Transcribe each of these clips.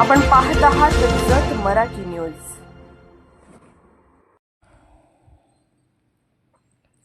आपण पाहत आहात जत मराठी न्यूज.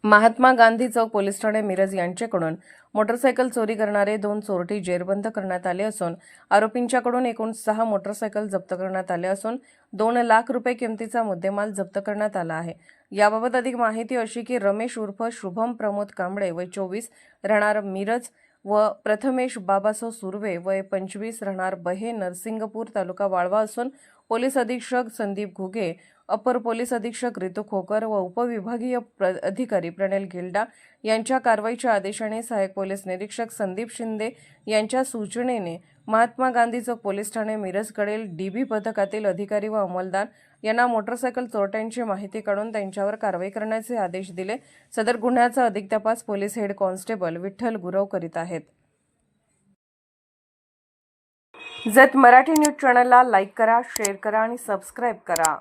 महात्मा गांधी चौक पोलीस ठाणे मिरज यांच्याकडून मोटरसायकल चोरी करणारे दोन चोरटी जेरबंद करण्यात आले असून आरोपींच्याकडून एकूण सहा मोटरसायकल जप्त करण्यात आले असून दोन लाख रुपये किमतीचा मुद्देमाल जप्त करण्यात आला आहे. याबाबत अधिक माहिती अशी की रमेश उर्फ शुभम प्रमोद कांबळे वय चोवीस राहणार मिरज व प्रथमेश बाबासाहेब सुर्वे वय पंचवीस राहणार बहे नरसिंगपूर तालुका वाळवा असून पोलीस अधीक्षक संदीप घुगे अपर पोलीस अधीक्षक रितू खोकर व उपविभागीय प्र अधिकारी प्रणेल गिल्डा यांच्या कारवाईच्या आदेशाने सहाय्यक पोलीस निरीक्षक संदीप शिंदे यांच्या सूचनेने महात्मा गांधी चौक पोलीस ठाणे मिरजकडील डी बी पथकातील अधिकारी व अंमलदार यांना मोटरसायकल चोरट्यांची माहिती काढून त्यांच्यावर कारवाई करण्याचे आदेश दिले. सदर गुन्ह्याचा अधिक तपास police head constable Vitthal Gurav करीत आहेत. जत मराठी न्यूज चॅनलला लाईक करा शेअर करा आणि सबस्क्राईब करा.